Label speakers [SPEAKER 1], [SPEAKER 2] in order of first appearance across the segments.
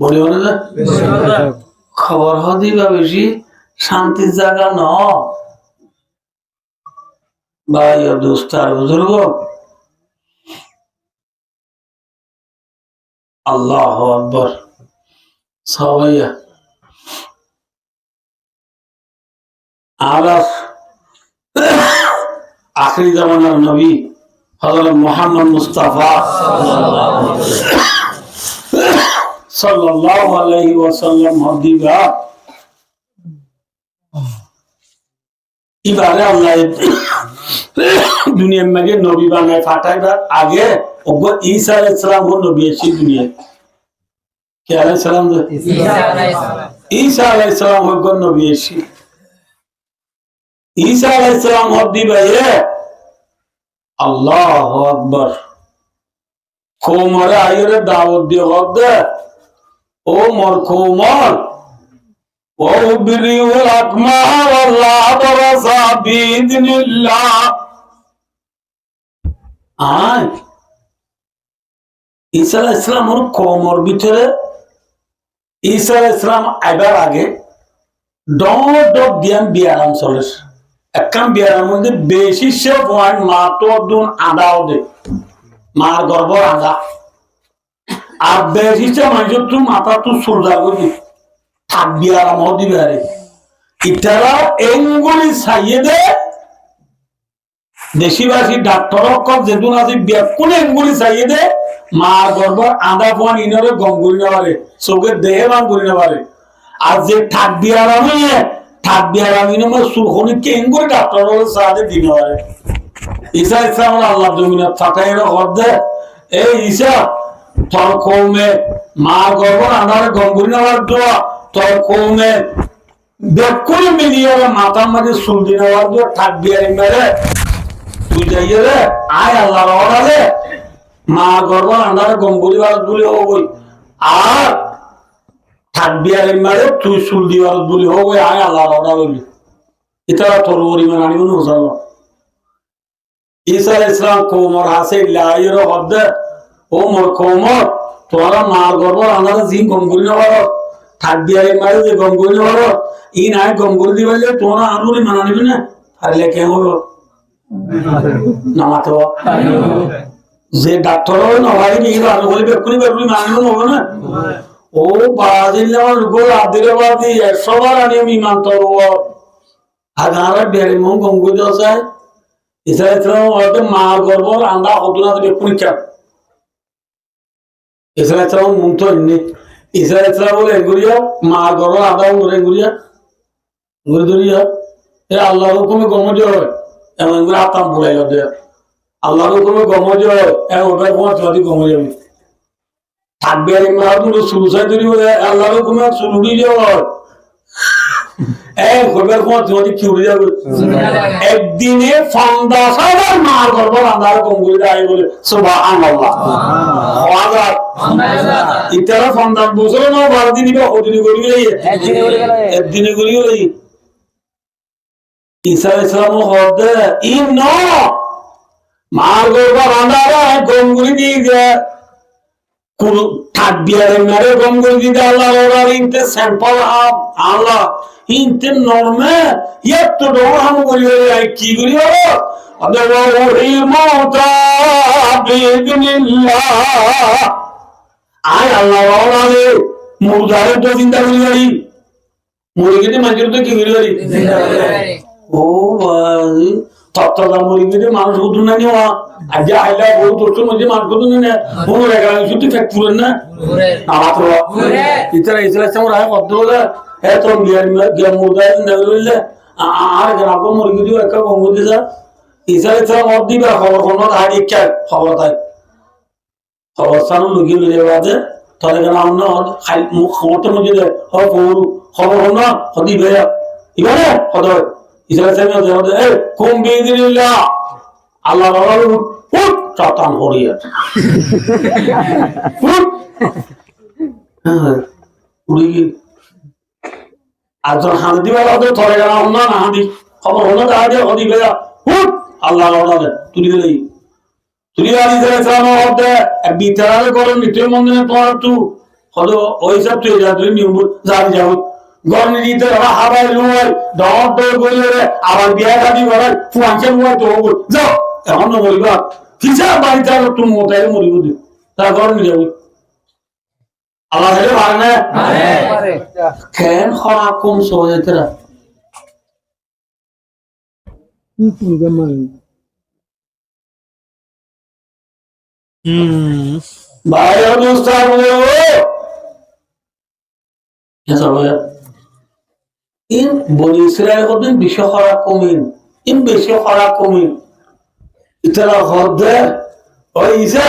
[SPEAKER 1] বলি মনে না? খবর হদিবা বেশি শান্তির জায়গা ন। ভাই ও দোস্ত বুজুর্গ। আল্লাহ আকবর। সবাই আর আখরি জামানার নবী হজরত মোহাম্মদ মুস্তাফা। সাল্লাল্লাহু আলাইহি ওয়াসাল্লাম হদিবা এবারে আল্লাহ দুনিয়ার মাঝে নবী বানায় ফাটাইবার আগে ঈসা আলাইহিস সালাম নবী এসে কে সালাম ঈসা সালাম নবী এসে ঈসা সালাম কোমরে আইরে দাওয়াত দিয়ে ও মর। কোমর ও বিরিউল আকমার আল্লাহ বরসা বিইذنিল্লাহ আয়। ঈসা আলাইহিস সালাম ওর কোমর ভিতরে। ঈসা আলাইহিস সালাম আইবার আগে ডট ডট দিয়ান বিয়ারাম চলেস একখান বিয়ারাম মধ্যে বেশি সে পয়েন্ট মাত্র দুন আদাও দে। মার গর্ব আদা আর বেশি মানুষ তুই মাথা তুই সুলদা করবি থাকবি দিবে আরে ইতারা, এঙ্গুলি দে দেশিবাসী ডাক্তার এঙ্গুলি ছাইয়ে দে মার গর্ব আদা ফোন ইনরে গম করি না পারে চোখের দেহে মান করি না পারে আর যে থাকবি আর আমি থাকবি আর আমি না সুখনি কেঙ্গুলি ডাক্তার সাহায্য দিনে পারে ঈসা ইসলাম আল্লাহ জমিনে ফাটাই ঘর দে এই ঈসা তোর কৌমে মা গর্ব আনার গঙ্গুরি নেওয়ার দোয়া। তোর কৌমে বেকুল মিলিয়ে মাথার মাঝে সুলদি নেওয়ার দোয়া। থাকবি আর মেরে, তুই যাইয়ে রে, আয় আল্লাহ রহরালে মা গর্ব আনার গঙ্গুরি বার বলে হবই আর থাকবি আর মেরে, তুই সুলদি বার বলে হবই আয় আল্লাহ রহরালে এটা তোর পরিমাণ আনিব না ঈসা ইসলাম কোমর হাসে লাইয়ের হদ্দে ও মোর কোমর তোরা মা গর্ব আনার জি গঙ্গুলি নবার থাকবি আর মারে যে গঙ্গুলি নবার ই নাই গঙ্গুলি দিবে যে তোরা আনুরি মানা নিবি না। পারলে কে হলো? নামাতে যে ডাক্তার হবে না ভাই বলি বেকুনি বেকুনি মানিব না না? ও বাদিল আমার গোল আদিরে বাদি একশো আনি আমি মানতর আগারা বেড়ে মন গঙ্গুলি আছে ইসরায়েল হয়তো মা গর্ব আন্দা হতুনা দেবে পরীক্ষা ইসরায়েল মুন্ত এমনি। ইসরায়েল বলে এগুলিয়া মা গর্ব আদা করে এগুলিয়া ঘুরে ধরিয়া এ আল্লাহর হুকুমে গমজ হয়। এমন করে আতাম বলাই দে। আল্লাহর হুকুমে গমজ হয়। এমন ওটা গমজ হবে থাকবে আর মা তুমি সুলসাই তৈরি বলে এক ঘরবার কোন তোমাকে কি উড়ে যাবে? একদিনে পঞ্চাশ হাজার মার করব আন্ধার গঙ্গুলি আই বলে সুবহানাল্লাহ। হাজার ইতারা পঞ্চাশ বছর না বারো দিনই বা কদিনই করি গেলে। একদিনে করি গেলে। ঈসা ইসলাম হদে ই ন মার করব আন্ধার গঙ্গুলি দিয়ে দেয় কোন থাকবি আর মেরে গঙ্গুলি দিতে আল্লাহ ওরা ইনতে স্যাম্পল আল্লাহ। নরমে এত ডোর হাম করি আই কি করি হলো? আদর ওহিল মওতা বিইذنিল্লাহ আয় আল্লাহ ওরা রে মুরদারে তো চিন্তা করি করি মুরগিতে মানুষের তো কি করি করি ও ভাই তত্ত্বদা মুরগিতে মানুষ কত না নিওয়া আজ আইলা বহু তোর মধ্যে মানুষ কত না মনে রেখা শুধু ফেক পুরেন না? আমার ইতরা ইতরা সব রায় কত বলে এ তো বিয়ার গেম মুদাই নগরলে আর গ্রাম মুরগি দিও একটা গঙ্গু দিছা ইসরা ইসরা মত দিবা খবর কোন আগে কে খবর তাই খবর সানু লুকি লুকি বাদে তাহলে কেন আমরা খাই মুখ খবরটা দে হ খবর খবর হল না হদি ভাইয়া ইবারে হদ ইসরা ইসরা দে এ কুম আল্লাহ বাবা উঠ চাতান হরিয়া উঠ উড়ি আর যখন তো ধরে গেলাম না হাঁদি খবর হলো দেখা যায় হদি বেজা হুট আল্লাহ তুলি গেলে তুলি আলি ইসলাম মন্দিরে হয়তো ওই তুই যা, তুই নিয়ম জানি যাও গরনি দিতে ওরা হাবাই লুয়াই ডর ডর করলে আবার বিয়া শাদি করাই ফুয়াঞ্চে লুয়াই তো বল। যাও, এখন মরিবা কিসা বাড়িতে আর তুমি মোটাই মরিব তা গরনি যাবি। আল্লাহ ভালো না? কেন খরা কম সহজে তেরা ভাই অবস্থা বলে ও Esa wea. In Bani Israel কদিন বিশ্ব খরা কমিন। ইন বিশ্ব খরা কমিন। ইতারা হদে ওই ইসা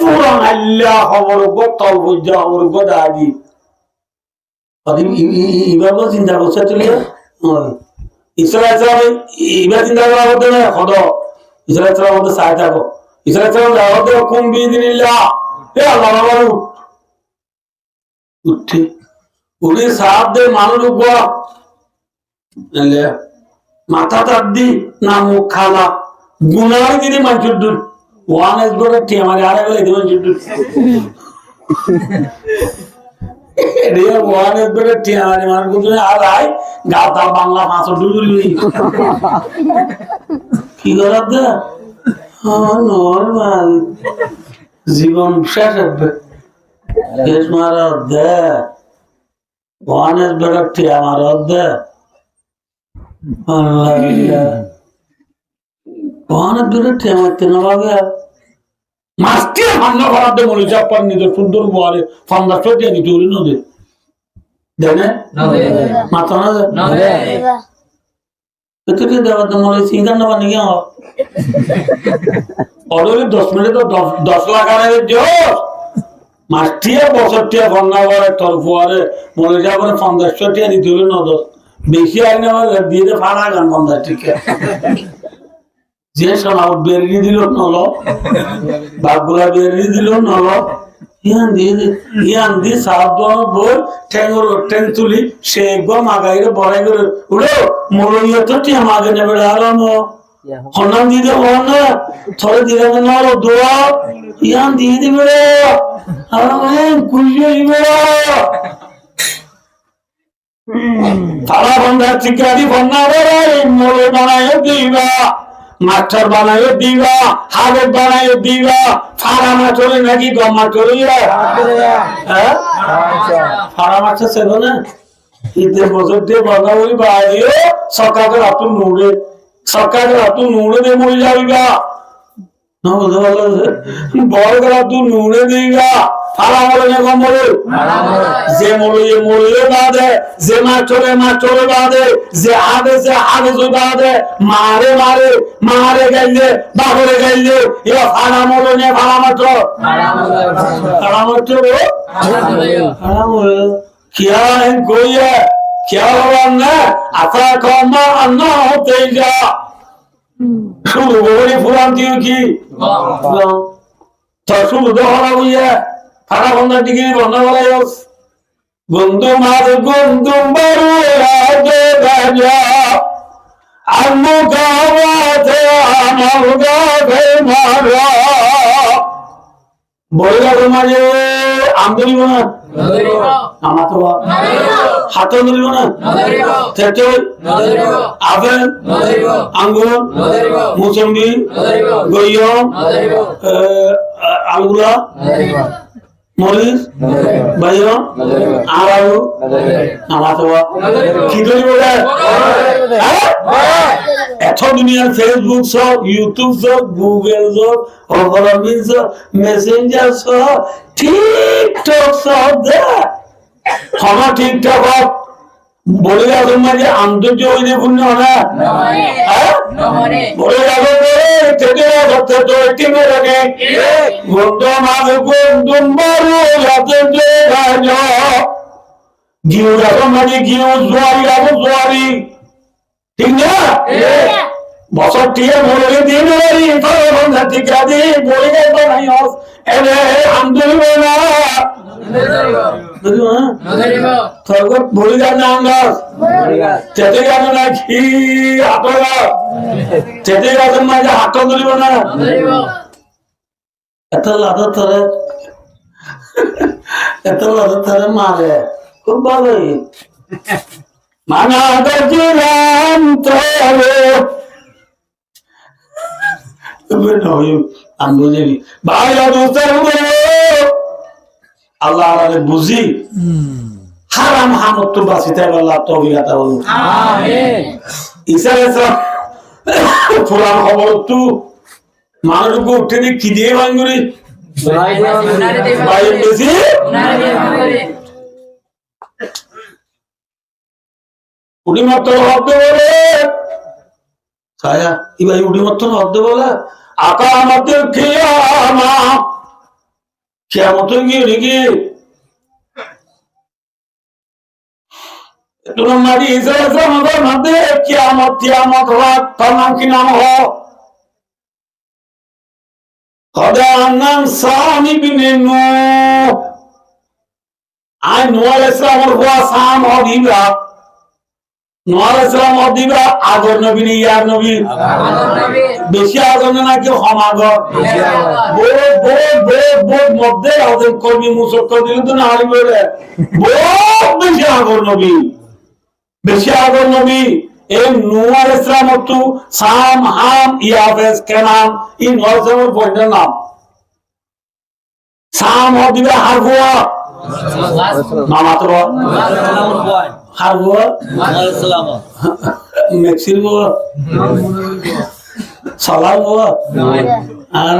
[SPEAKER 1] ফুরান আল্লাহ খবর গো তল বুঝা খবর গো দাগি কদিন ইবার চিন্তা করছে তুই ইসরায়েল সালাম ইবার চিন্তা করা হতে না, খদ। ইসরায়েল সালাম হতে সাহায্য কুম বিদিনিল্লাহ। এ আল্লাহ বাবার উঠে সাপ দে মানুষ উঠবা মাথা তার দি, না মুখ খালা। গুনার দিদি মানুষের দুধ, ওয়ান এস করে টি আমার আরে গেলে দিবেন দুধ। রে ওয়ান এস করে টি আমার মানুষ দুধ। আর বাংলা কি দে নর্মাল জীবন শেষ হবে। মারা দে ওয়ানের বেরোটি আমার দে ওয়ানের বেরোটি আমার কেন ভাবে মাছটি হান্না করার দে মনে চাপার নিতে সুন্দর বয়ারে ফান্দা চটিয়া নিতে উড়ি নদী দেনে মাথা না? দে? এতে দেওয়া তো মনে সিঙ্গার নেবা নাকি আমার দশ মিনিটে তো দশ লাখ আনে দিও মাসটিয়া বছরটিয়া ফন্না করে তোর ফুয়ারে মনে যা করে পঞ্চাশশো টিয়া দিতে হলে নদস বেশি আইনে দিয়ে ফাড়া গান পঞ্চাশ টিকা। যে সোনাও বেরিয়ে দিল নল। বাঘগুলা বেরিয়ে দিল নল। ইয়ান দিয়ে দে, ইয়ান দিয়ে সাহায্য বই ঠ্যাঙ্গর ঠ্যাং তুলি, সে একবার মাগাইরে বড়াই করে, উড়ো মরইয়া তো টিয়া মাগে নেবে আরামো হন্নান দিতে হন্না থরে দিলে না আরও দোয়া। ইয়ান দিয়ে দিবে রে আরাম কুলিয়ে দিবে তারা বন্ধা চিকারি বন্ধা রে মোলে বানায় দিবা। মাস্টার বানায় দিবা হাগত বানায় দিবা, ফাড়া মাছরে নাকি গম মাছরে হ্যাঁ? ফাড়া মাছ ছিল না। ঈদের বছর দিয়ে বন্ধা বলি বাইরে সকালে রাত নুড়ে, সকালে রাত নুড়ে দিয়ে মরে যাবিবা বড় করা তুই নুড়ে দিবা। কম মরে যে মরে এ মরে বাদে যে মাছ চলে মাছ চলে বাদে যে আদে যে আদে যে বাদে মারে মারে মারে গাইলে বাবরে গাইলে এ ফাড়া মরে না ফাড়া মাছ ফাড়া মাছ ফাড়া মরে কিয়া কইয়া কিয়া না আতা কমা আন্না হতে যা। শুরু বলি ফুলান দিও কি? শুরু দহরা বুঝে বন্ধা ডিগ্রি বন্ধ করা যাস বন্ধু মার বন্ধু বারু রাজে রাজা আম্মু গাওয়াতে আমার গাবে মারা। বইলা তোমারে আমদনি না? আমার তো হাতে ধরিব না? তেতে আপেল আঙ্গুর? মুসম্বি? গইয়ম? আলগুলা? মরিচ বাইরম আর আলু আমার তো কি ধরিব রে এত দুনিয়ার ফেসবুক সব ইউটিউব সব গুগল সব অগরমিন সব মেসেঞ্জার সব টিকটক টিকটক বলে গেল মাঝে আন্তর্য ওই যে পুণ্য না হ্যাঁ? বলে গেল থেকে সত্য তো একটি মেরে বন্ধু মাঝে বন্ধু মারু যাতে যে রাজ গিউ গেল মাঝে গিউ জোয়ারি গেল জোয়ারি। ঠিক না? বছর টিয়ে বলে দিন বাড়ি তখন জাতি কাজে বলে গেল নাই এনে আন্দোলন। না তখন বলে যান না আন্দাজ তেতে গেল না কি হাতরা তেতে গেল মাঝে হাত ধরিব না? এত লাদা তারা এত লাদা তারা মারে। খুব ভালোই মানা দিলাম তবে আমি বুঝিনি। ভাই আল্লাহ আল্লাহ বুঝি। হারাম হামত তো বাঁচিতে আল্লাহ তো অভিজ্ঞতা বলুন ইসার ফুলার খবর তো মানুষকে উঠে দিয়ে কি দিয়ে ভাঙগুলি ভাই বেশি? উনি মাত্র হব্দ বলে। ছায়া ই ভাই উনি বলে। আকা আমাদের খেয়ামা খেয়ামত গিয়ে নাকি তোমার মারি ইসরায়েল আমাদের মধ্যে। কিয়ামত নাম কি নাম হ খদা নাম সামি বিনে নূহ। আই নূহ আলাইহিস সালামের হওয়া সাম হদিবা সালাম হদিবা আগর নবী নি ইয়ার নবী। বেশি আগর না মধ্যে কর্মী মুসক্ক দিলে তো হারি বলে বেশি আগর নবী। বেশি আগর নবী। এই নূহ আলাইহিস সালাম তো সাম হাম ইয়াফেস কেনাম এই নূহ আলাইহিস সালামের পয়েন্টের নাম। সাম হদিবা হারফুয়া না মাত্র হারফুয়া মেক্সির বুয়া সালার বুয়া আর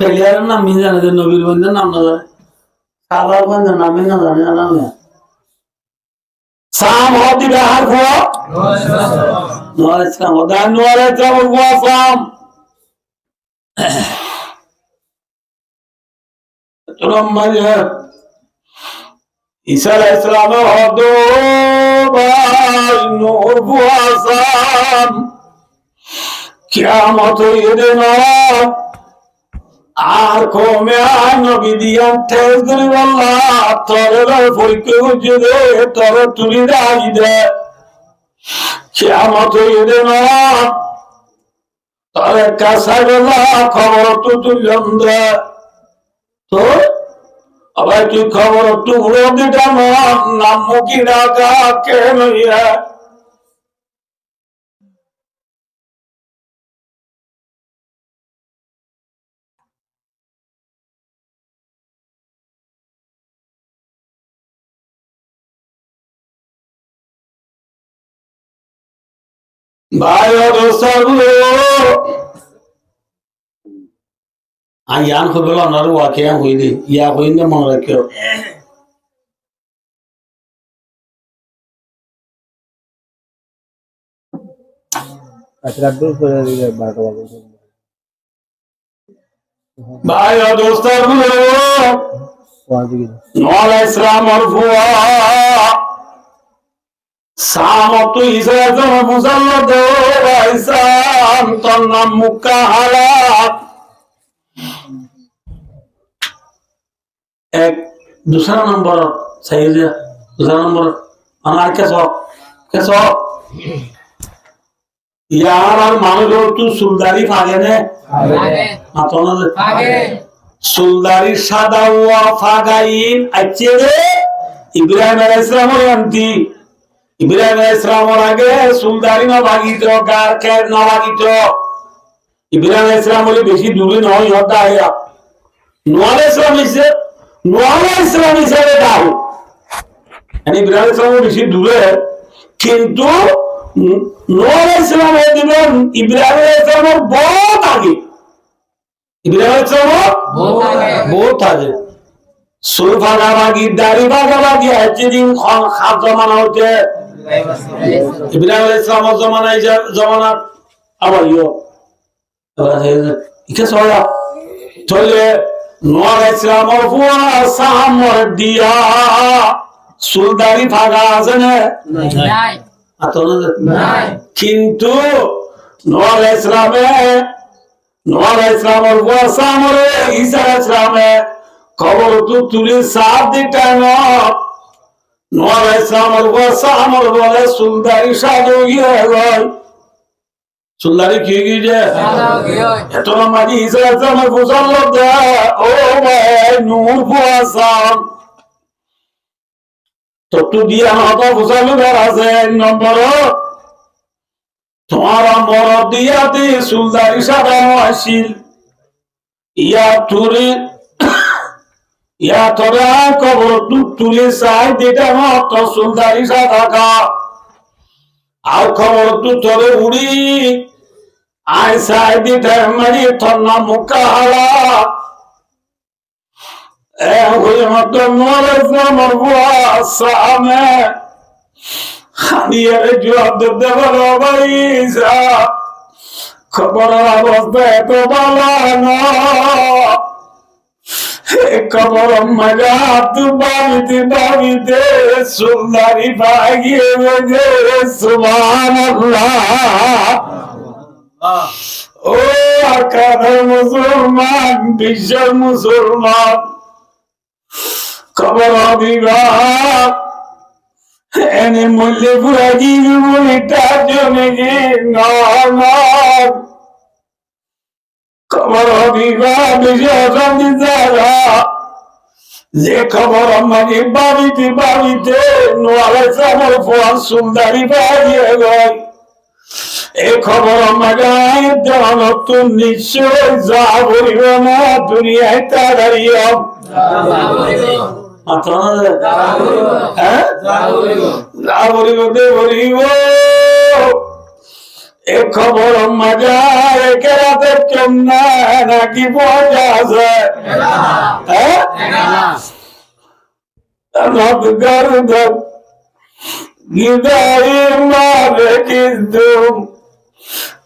[SPEAKER 1] প্লেয়ারের নাম মিন জানে যে নবীর বন্ধের নাম না জানে। সালার বন্ধের নামই না জানে জানা সাম হদিবা হারফুয়া নোয়ার ইসলাম ওদান নোয়ার ইসলাম বুয়া সাম মাঝে ঈসা সালামের হদ নূর বুয়াসাম কিয়ামত ইদিন আর কমে নবী দিয়ান ঠেস দিলি আল্লাহ। তরে ফরিকে উজদে তরে তুলি দাই দে। কিয়ামত ইদিন তরে কাসাইলা খবর তো তুলন দে তো আবার তুই খবর? টুকরো দিটা নাম মুখি ডাকা কে নইয়া ভাই আর ইয়ান হইবেল অনার ওয়াকে হইলি ইয়া হইলে মনে রাখিও ভাই দোস্তার নল ইসলাম মরফুয়া সামত ইসলাম মুজাল্লাদ ইসলাম তোর নাম মুক্কা হালাত এক দুসরা নম্বর সাইজে দুসরা নম্বর আমার কেস কেস ইয়ার আর মানুষ তো সুলদারি ফাগে নে। মাতো না সুলদারি সাদা ওয়া ফাগাইন। আছে রে। ইব্রাহিম আলাইহিস সালামের আন্টি। ইব্রাহিম আলাইহিস সালামের আগে সুলদারি না ভাগিত গার খের না ভাগিত। ইব্রাহিম আলাইহিস সালাম বলে বেশি দূরে নয় হতা আয়া। নোয়া আলাইহিস সালাম নোয়া হিসাবে দাও। মানে ইব্রাহিম আলাইহিস বেশি দূরে কিন্তু নোয়া আলাইহিস সালাম হয়ে দিবেন ইব্রাহিম আলাইহিস সালামের বহুত আগে। ইব্রাহিম আলাইহিস সালাম বহুত আগে। সুর ভাগাভাগি দাড়ি ভাগাভাগি আছে দিন খাপ জমানা হতে ইব্রাহিম আলাইহিস সালামের জমানায় যে জমানা আবার ইয়ো। সয়া চলে। নোয়ার ইসলামের ফুয়া সামর দিয়া। সুলদারি ভাগা আছে না? কিন্তু নোয়াল ইসলামে ইসলামের খবর তো তুলি সাত দিটা নোয়াল ইসলামের আমর বলে সুলদারি সাধু গিয়ে গয় সুলদারি কি গিয়ে এত মাঝি ঈসা ইসলামের বুঝল ও নূর তত্ত্ব দিয়ে আমার বুঝালো আছে, এক নম্বর। তোমার মর দিয়াতে আসিল ইয়া ইয়া তোরা কবর তু তুলি সাই দিটা মত সুলদারি সাদা আর খবর তু তোরে উড়ি। মারি থন্না মুখা হালা এ হয়ে মত মরে মর বুয়া সামে খানিয়ার জবাব দিতে পারো ভাইসা অবস্থা এত ভালো খবর মজা তু বাবিতে বাবিতে সুন্দরী ভাগিয়ে গেছে সুমান ও আকারের মুসলমান বিশ্বের মুসলমান। খবর বিভাগ এনে মূল্যে পুরা জীবনীটা জমে নর খবর বিষয় অশান্তি দ্বারা যে খবর আমাকে বাড়িতে বাড়িতে, নোয়ালে সামর ফোয়ার সুন্দরী বাড়িয়ে গয় এ খবর আমাকে দেওয়ান তো নিশ্চয় যা বলিব না, দুনিয়ায় তাড়াতাড়ি হ্যাঁ? যা বলিব দে বলিব। এ খবর মজা একে রাতে কেমনা নাকি পয়সা আছে? হ্যাঁ?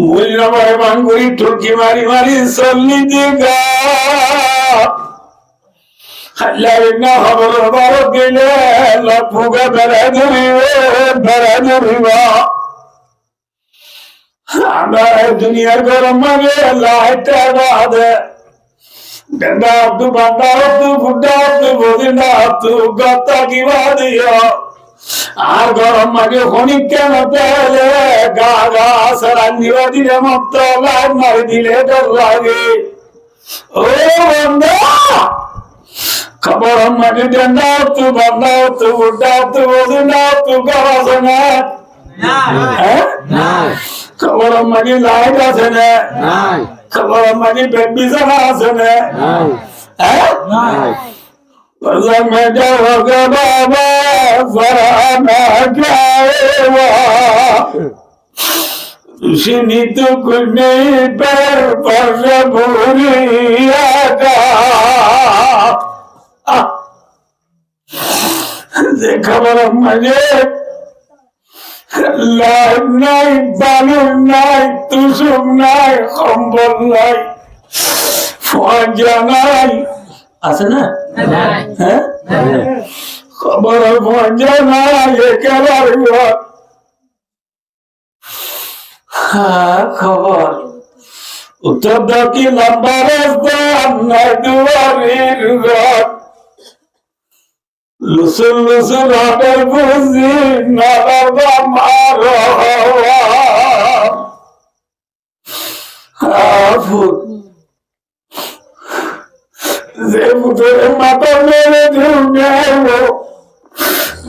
[SPEAKER 1] বড় বাঙ্গুরি হলে মূল্য বড় বাঙ্গুরি ঠুকি মারি মারি চল্লি দিগা হাল্লারিনা খবর বড় দিলে লপুকে বেড়ে ধরিবে বেড়ে ধরিবা আমরা দুনিয়ার গরম মানে লাইটটা বাদে গঙ্গা আর গরম মাগে খনিক কেন পেলে গা গা দিবা দিলে মত লাইট মারি দিলে ডর লাগে। ও বন্ধা খবর মাগে ডেন্ডা তু বান্দা তু বুড্ডা তু বদিনা তু গরাসনা হ্যাঁ? খবর মাগে লাইট আছে না? খবর মাগে বেবি জানা আছে না? হ্যাঁ? में সিনি খবর মাঝে লাইট নাই বালুর নাই তুসুম নাই কম্বল নাই ফাই আছে না? হ্যাঁ? খবর ফজা নাই একেবারে হ্যাঁ খবর। উত্তর দক্ষি লম্বা রাস্তা দুয়ারির ঘর। লুসুল লুসুল হাটের বুঝি নালার বামার ফুট যে ফুটের মাথা মেরে ঢুকে